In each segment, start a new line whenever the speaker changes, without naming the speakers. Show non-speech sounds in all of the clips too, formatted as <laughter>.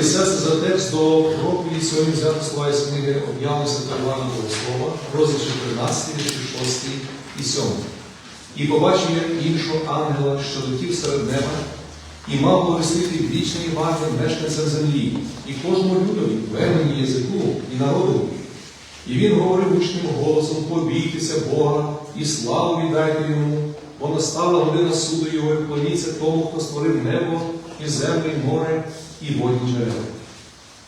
і сестри, за текст до проповіді сьогодні взяти слова із книги об'явлення Святого Івана Богослова, розділ 14, вірші 6 і 7. І побачив я іншого ангела, що летів серед неба, і мав повістити вічний Євангелій мешканцям землі, і кожному людові, племені, язику і народу. І він говорив гучним голосом, побійтеся Бога і славу віддайте йому, бо настала година суду його, і клоніться тому, хто створив небо, і землю, і море, і водні джерела.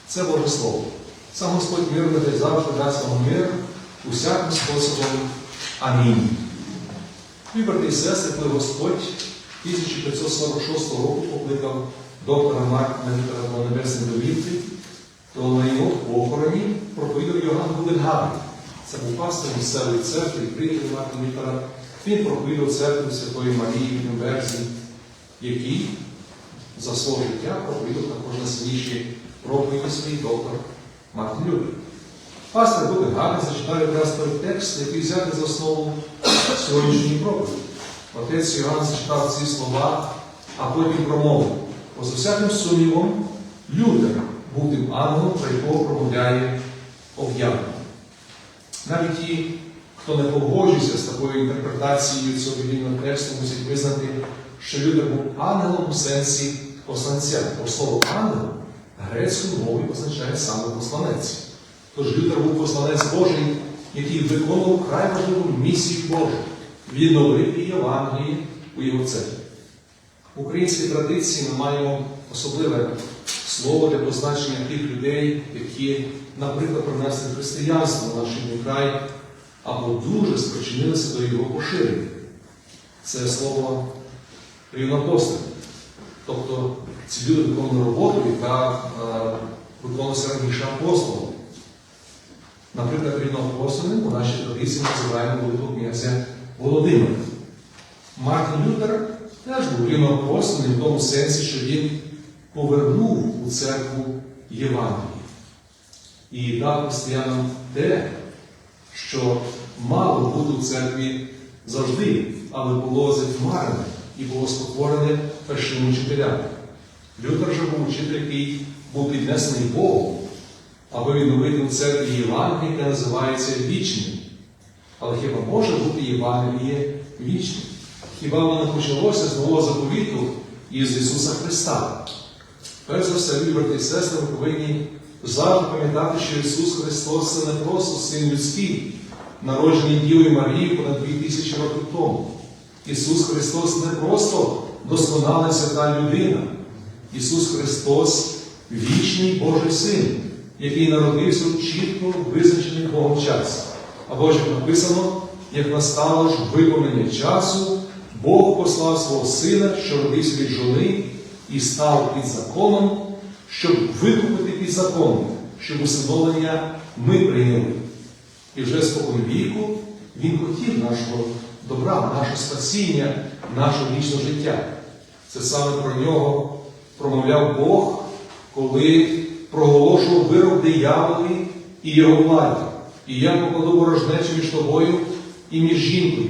Це Боже Слово. Сам Господь мир і завжди дасть вам мир усяким способом. Амінь. Брати і сестри, коли Господь 1546 року покликав доктора Лютера до Небесної довірки, то на його похороні проповідав Йоганн Гуденгард. Це був пастор місцевої церкви, приятель Мартина Лютера. Він проповідав церкву Святої Марії в Нюрнберзі, який за свого життя проповідав також на сильніші проповіді свій доктор Мартин Лютер. Пастор Гуденгард зачитав якраз той текст, який взяти за основу сьогоднішньої проповіді. Отець Йоганн зачитав ці слова, а потім промовив. Поза всяким сумнівом, Лютер був тим ангелом, про якого промовляє об'явлення. Навіть ті, хто не погоджується з такою інтерпретацією цього біблійного тексту, мусять визнати, що Лютер був ангелом у сенсі посланця. Слово ангел грецькою мовою означає саме посланець. Тож Лютер був посланець Божий, який виконував край важливу місію Божу відновити Євангелії у його церкві. В українській традиції ми маємо особливе слово для позначення тих людей, які, наприклад, принесли християнство в наш рідний край або дуже спричинилися до його поширення. Це слово рівнопостель. Тобто ці люди виконували роботу, яка е, виконувалася раніше апостолом. Наприклад, рівноапостольним у нашій традиції називаємо великого князя Володимира. Мартин Лютер теж був рівноапостольним в тому сенсі, що він повернув у церкву Євангелії і дав християнам те, що мало бути в церкві завжди, але було затьмарене і було спотворене першими вчителями. Лютер же був вчитель, який був піднесений Богом, аби відновити у церкві Євангеліє, яке називається вічним. Але хіба може бути Євангеліє вічним? Хіба воно почалося з нового заповіту із Ісуса Христа? Перш за все, брати і сестри, ми повинні завжди пам'ятати, що Ісус Христос це не просто син людський, народжений Дівою Марією понад 2000 років тому. Ісус Христос не просто досконала свята людина. Ісус Христос вічний Божий Син, який народився в чітко визначений Богом час. Або ж написано, як настало ж виповнення часу, Бог послав свого сина, що родився від жони, і став під законом, щоб викупити під законом, щоб усиновлення ми прийняли. І вже спокон віку Він хотів нашого добра, нашого спасіння, нашого вічного життя. Це саме про нього промовляв Бог, коли проголошував вирок дияволі і його владі. І я покладу ворожнечу між тобою і між жінкою,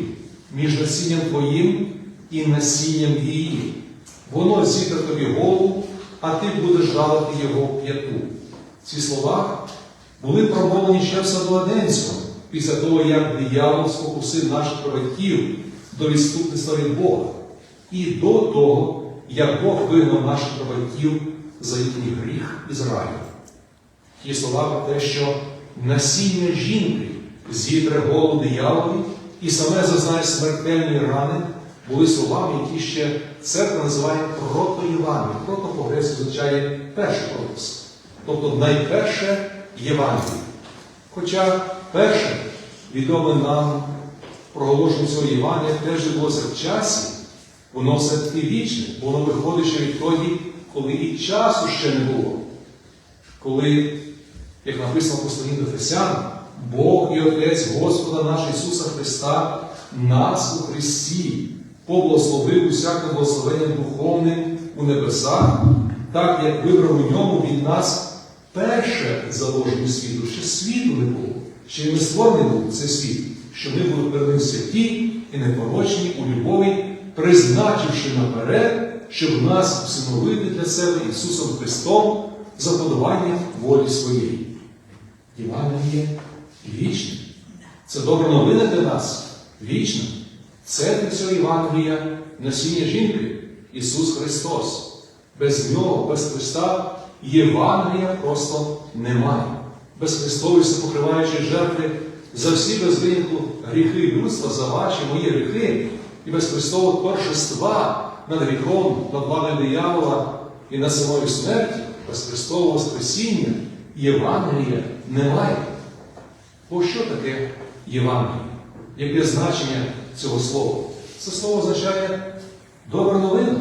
між насінням твоїм і насінням її. Воно зітре тобі голову, а ти будеш жалити його п'яту. Ці слова були промовлені ще в Садоаденському, після того, як диявол спокусив наших батьків до відступництва від Бога. І до того, як Бог вигнав наших батьків за їхній гріх із. Ті слова про те, що насіння жінки зітре голову дияволі і саме зазнає смертельної рани, були словами, які ще церква називає протоєвангеліє. Прото по-грецьки означає перший пропуск. Тобто найперше Євангеліє. Хоча перше відоме нам проголошення цього Євангелія теж відбулося в часі, воно все-таки вічне, воно виходить ще відтоді, коли і часу ще не було. Коли, як написано посланні до Фесян, Бог і Отець Господа нашого Ісуса Христа нас у Христі поблагословив усяким благословенням духовним у небесах, так як вибрав у ньому від нас перше заложення світу, ще світу не було, ще не створений був цей світ, що ми були перед ним святі і непорочні у любові, призначивши наперед, щоб нас усиновити для себе Ісусом Христом за подавання волі своєї. Євангеліє вічне. Це добра новина для нас. Вічна. Центр цього Євангелія насіння жінки Ісус Христос. Без Нього, без Христа Євангелія просто немає. Без Христової всепокриваючої жертви за всі без винятку гріхи людства, за ваші мої гріхи, і без Христового торжества над гріхом, над владою диявола і над самою смерті, без Христового Воскресіння Євангелія немає. Бо що таке Євангеліє? Яке значення цього слова? Це слово означає добра новина.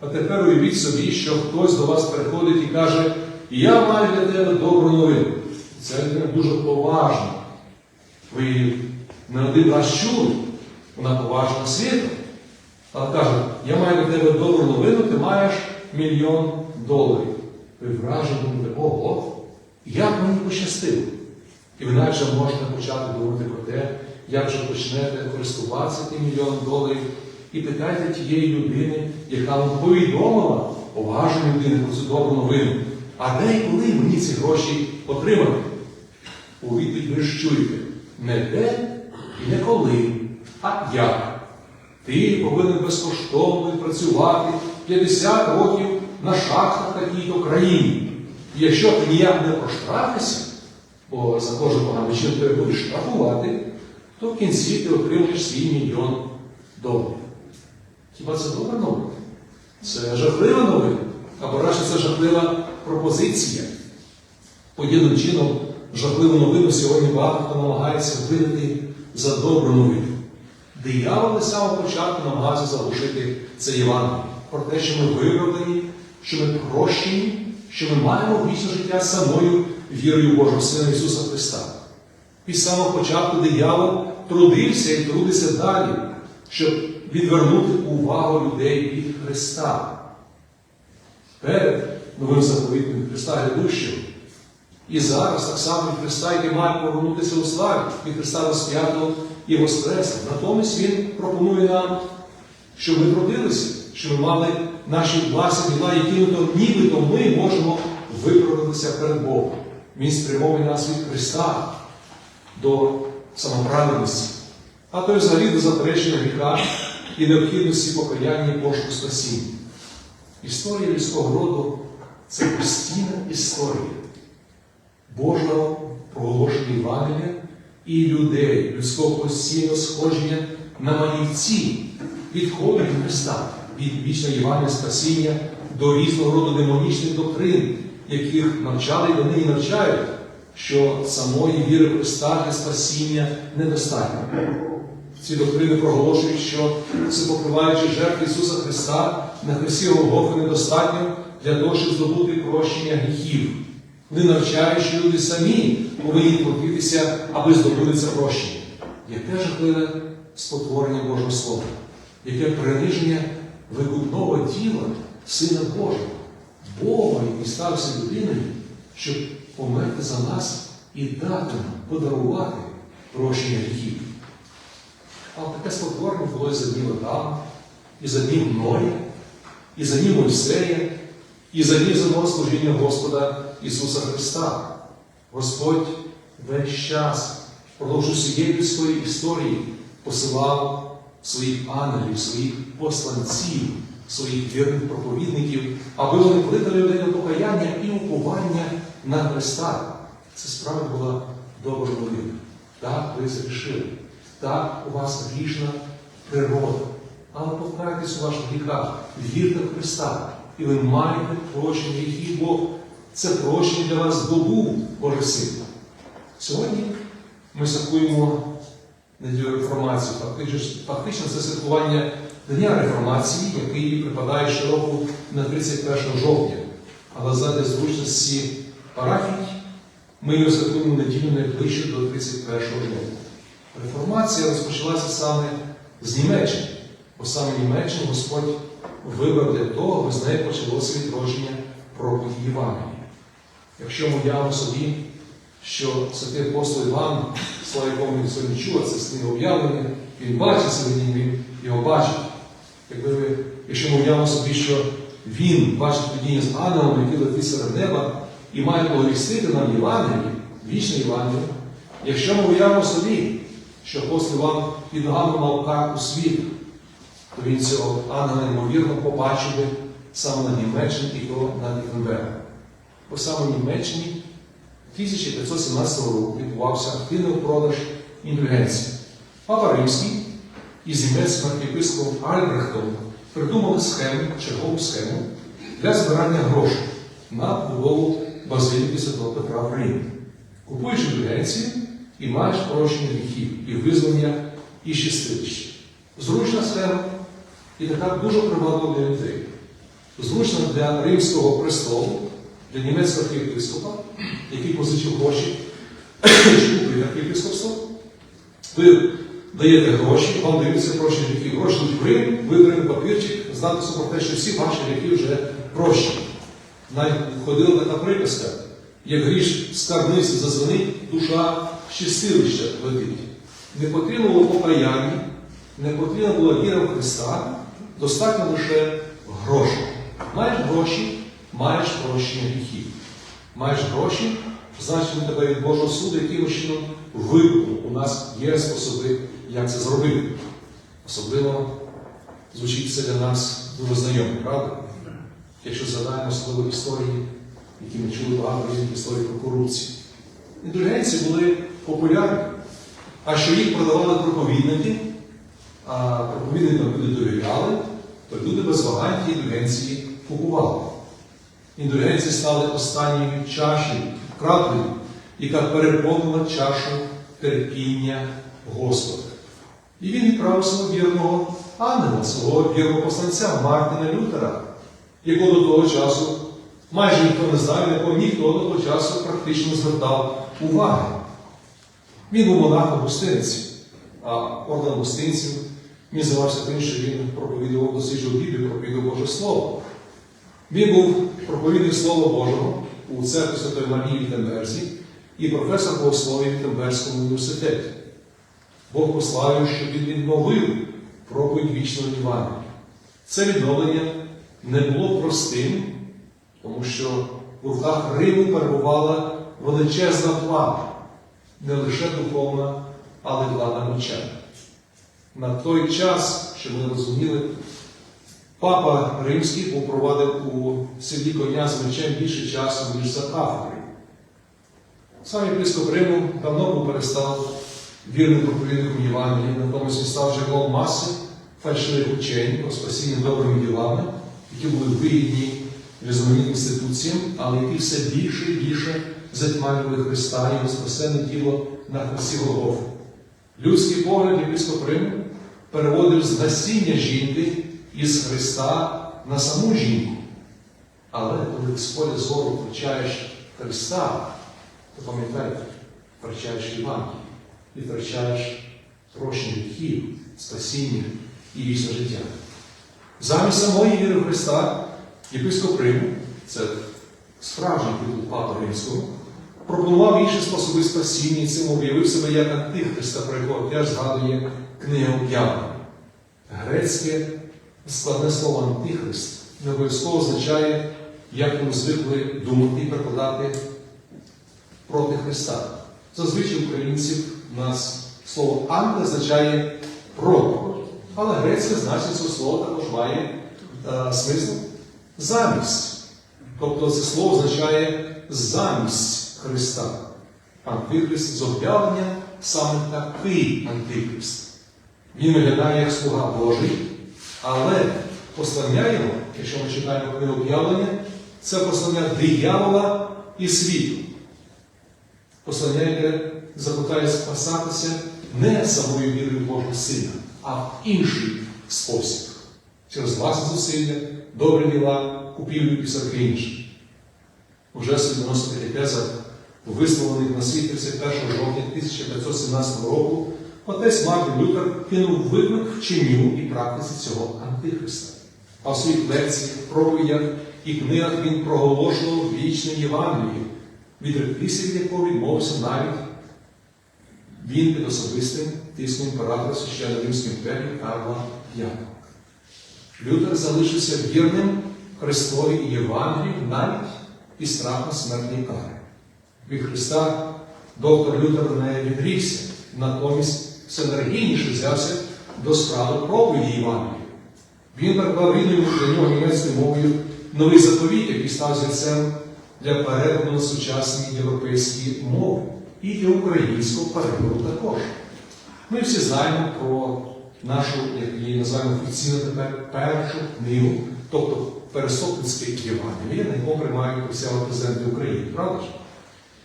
А тепер уявіть собі, що хтось до вас приходить і каже, я маю для тебе добру новину. Людина дуже поважна. Ви не один раз чули, вона поважна світом. Але каже, я маю для тебе добру новину, ти маєш мільйон доларів. Ви вражені думаєте, ого, як мені пощастило. І наче можете почати думати про те, як же почнете користуватися тим мільйоном доларів, і питайте тієї людини, яка вам повідомила, поважної людини про цю добру новину. А де і коли мені ці гроші отримати? У відповідь ви ж чуєте, не де і не коли, а як. Ти повинен безкоштовно працювати 50 років на шахтах такій-то країні. І якщо ти ніяк не проштрафишся, бо за кожну погану чин тебе будеш штрафувати, то в кінці ти отримаєш свій мільйон доларів. Хіба це добра новина? Це жахлива новина. Або радше це жахлива пропозиція. Подібним чином, жахливу новину сьогодні багато хто намагається видати за добру новину. Диявол з самого початку намагався заглушити це Євангеліє про те, що ми виправлені, що ми прощені, що ми маємо вічне життя самою вірою Божого Сина Ісуса Христа. З самого початку диявол трудився і трудиться далі, щоб відвернути увагу людей від Христа. Перед новим заповітом від Христа грядущого. І зараз так само від Христа, який має повернутися у славі, від Христа розп'ятого і Воскресла. Натомість Він пропонує нам, щоб ми трудилися, щоб ми мали наші власні діла, які нібито ми можемо виправитися перед Богом. Він спрямовує нас від Христа до самоправедності, а то й взагалі до заперечення гріха і необхідності покаяння і пошуку спасіння. Історія людського роду це постійна історія Божого проголошення Євангелія і людей, людського постійного сходження на манівці відходу від Христа, від вічного Євангелія спасіння до різного роду демонічних доктрин, яких навчали і вони навчають, що самої віри Христа для спасіння недостатньо. Ці доктрини проголошують, що всепокриваючи жертви Ісуса Христа на Христі Голгофи недостатньо для того, щоб здобути прощення гріхів. Вони навчають, що люди самі повинні платитися, аби здобути це прощення. Яке жахливе спотворення Божого Слова, яке приниження викупного тіла Сина Божого, Бога, який стався людиною, щоб померти за нас і дати нам, подарувати прощення гріхів. Але таке спотворення було і за днів Адама, і за днів Ноя, і за днів Мойсея, і за днів служіння Господа Ісуса Христа. Господь весь час, впродовж усієї людської історії, посилав своїх ангелів, своїх посланців, своїх вірних проповідників, аби вони кликали людей до покаяння і уповання на Христа. Це справа була добра новина. Так, ви зрішили. Так, у вас грішна природа. Але покайтесь у ваших гріхах, вірте в Христа. І ви маєте прощення гріхів, бо це прощення для вас здобув Божий Син. Сьогодні ми святкуємо неділю реформацію. Фактично це святкування Дня реформації, який припадає щороку на 31 жовтня. Але задля зручності парафій ми його святкуємо неділю найближче до 31 жовтня. Реформація розпочалася саме з Німеччини, бо саме Німеччину Господь вибрав для того, аби з неї почалося відродження проповіді Євангелії. Якщо ми уявимо собі, що святий апостол Іван, слава якому він сьогодні чув, це з книги об'явлення, він бачить сьогодні, він його бачить. Якби ви, якщо ми уявимо собі, що він бачить видіння з ангелом, який летить серед неба, і має благовістити нам Євангеліє, вічне Євангеліє, якщо ми уявимо собі, що апостол Іван під ногами мав карту світу, то він цього ангела ймовірно побачив би саме на Німеччині і то на Вітенбергу. Бо саме в Німеччині 1517 року відбувався активний продаж індульгенції. Папа Римський із німецьким архієпископом Альбрехтом придумали схему, чергову схему для збирання грошей на будову базиліки Святого Петра в Римі. Купуєш індульгенцію і маєш прощення гріхів і визнання і чистилище. Зручна схема і така дуже приваблива для людей. Зручна для римського престолу, для німецького архієпископа, який позичив гроші, <clears throat> купив архієпископство. Ви даєте гроші, вам даються прощені гріхи. Гроші в Рим, виданий папірчик з надписом про те, що всі ваші гріхи вже прощені. Навіть ходила така приписка, як гріш скарбниці зазвонить, душа щастилища летить. Не потрібно було покаяння, не потрібна була віра в Христа, достатньо лише грошей. Маєш гроші, маєш прощення гріхів. Маєш гроші, значить він тебе від Божого суду якимось чином викупив. У нас є способи, як це зробити. Особливо звучить це для нас дуже знайомо, правда? Якщо згадаємо особливо історії, які ми чули багато різних історій про корупцію. Індульгенції були популярні, а що їх продавали проповідники, а проповідникам люди довіряли, то люди без вагань ті індульгенції купували. Індульгенції стали останньою чашею, краплею, яка переповнила чашу терпіння Господа. І він відправив свого вірного ангела, свого вірного посланця Мартина Лютера, якого до того часу майже ніхто не знає, якого ніхто до того часу практично звертав уваги. Він був монахом гостинці, а орден гостинців він здавався тим, що він проповідував досліджував Біблію, проповідував Боже Слово. Він був проповідник Слова Божого у церкві Святої Марії в Вітенберзі і професор богослов'я в Вітенберзькому університеті. Бог послав, щоб він відновив проповідь вічного Євангелія. Це відновлення не було простим, тому що в руках Риму перебувала величезна влада, не лише духовна, але влада меча. На той час, що ми розуміли, Папа Римський був провадив у селі коня з мечем більше часу, ніж за Африкою. Сам єпископ Риму давно був перестав вірним проповідником Євангелія, натомість він став джерелом маси фальшивих учень про спасіння добрими ділами, які були вигідні різноманітним інституціям, але які все більше і більше затьмарювали Христа і його спасенне тіло на Христі Голгофи. Людський погляд єпископ Риму переводив з насіння жінки із Христа на саму жінку. Але коли з поля зору втрачаєш Христа, то пам'ятай, втрачаєш Євангеліє і втрачаєш прощення гріхів, спасіння і вічне життя. Замість самої віри в Христа єпископ Риму, це справжній титул Папа Римського, пропонував інші способи спасіння і цим об'явив себе як антихриста, про якого теж згадує книга об'явлення. Грецьке складне слово антихрист не обов'язково означає, як ми звикли думати і перекладати проти Христа. Зазвичай українців у нас слово анти означає проти. Але грецьке значення цього слова також має е, смисл замість. Тобто це слово означає замість Христа. Антихрист з об'явлення саме такий антихрист. Він виглядає як слуга Божий, але послання його, якщо ми читаємо книгу об'явлення, це послання диявола і світу. Послання, яке закликає спасатися не самою вірою Божого Сина, а в інший спосіб. Через власне зусилля, добрі діла, купівлю і всяке інше. У жеслі 90 тезах, висловлених на світ 31 жовтня 1517 року, отець Мартин Лютер кинув виклик вченню і практиці цього антихриста. А в своїх лекціях, проповідях і книгах він проголошував вічне Євангеліє, від якого відмовився навіть він під особистим тиском імператора Священної Римської імперії Карла V. Лютер залишився вірним Христові і Євангелію навіть і страху смертної кари. Від Христа доктор Лютер не відрікся, натомість все енергійніше взявся до справи проповіді Євангелія. Він переклав рідною для нього німецькою мовою новий заповіт, який став зірцем для перекладу на сучасні європейські мови і для українського перекладу також. Ми всі знаємо про нашу, як її називаємо офіційно тепер, першу книгу, тобто Пересопницьке Євангеліє, на якому приймають присягу президенти України, правда ж?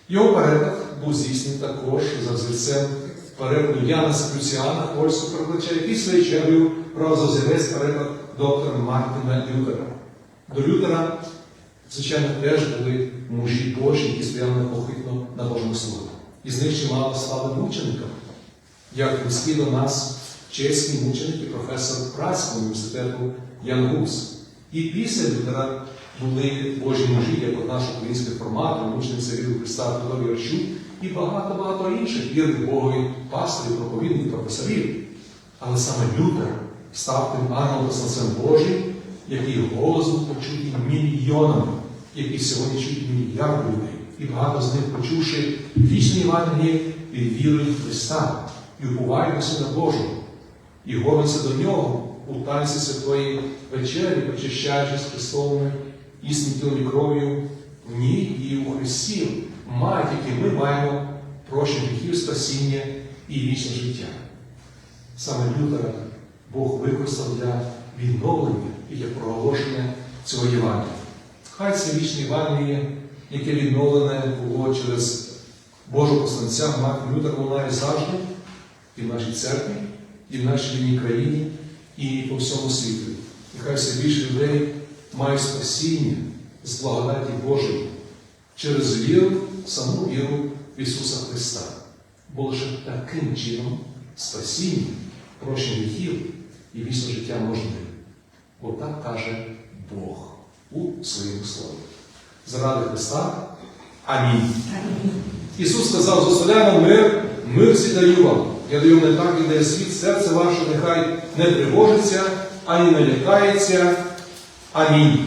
Його переклад був здійснений також за взірцем перекладу Яна Сакрюціана, польського перекладача, який своєю чергою брав за переклад доктора Мартина Лютера. До Лютера, звичайно, теж були мужі Божі, які стояли непохитно на Божому Слові. Із них чимало стали мучениками, як до нас чеський мученик і професор Празького університету Ян Гус. І після Лютера були Божі мужі, як от наш український форматор, мучениця віру Христа Федор Ярчук і багато-багато інших вірних Богові пасторів, проповідників, професорів. Але саме Лютер став тим ангелом-посланцем Божим, який голос був почутий мільйонами, які сьогодні чують мільярди людей. І багато з них, почувши вічне Євангеліє, вірують в Христа і уповають на Сина Божого, і горнуться до нього у танці святої вечері, причащаючись Христовими існим тілом і кров'ю в ній і у Христі, мають, які ми маємо прощення гріхів, спасіння і вічне життя. Саме Лютера Бог використав для відновлення і для проголошення цього Євангелія. Хай це вічне Євангеліє, яке відновлене було через Божого посланця Мартина Лютера, лунає завжди і в нашій церкві, і в нашій рідній країні, і по всьому світу. Хай все більше людей мають спасіння з благодаті Божої через віру, саму віру в Ісуса Христа. Бо лише таким чином спасіння, прощення гріхів і вічне життя можливе. Бо так каже Бог у своєму слові. Заради Христа. Амінь. Ісус сказав, зоселяно мир, мир всі даю вам. Я даю не так, і дає світ, серце ваше нехай не тривожиться, ані не лякається. Амінь.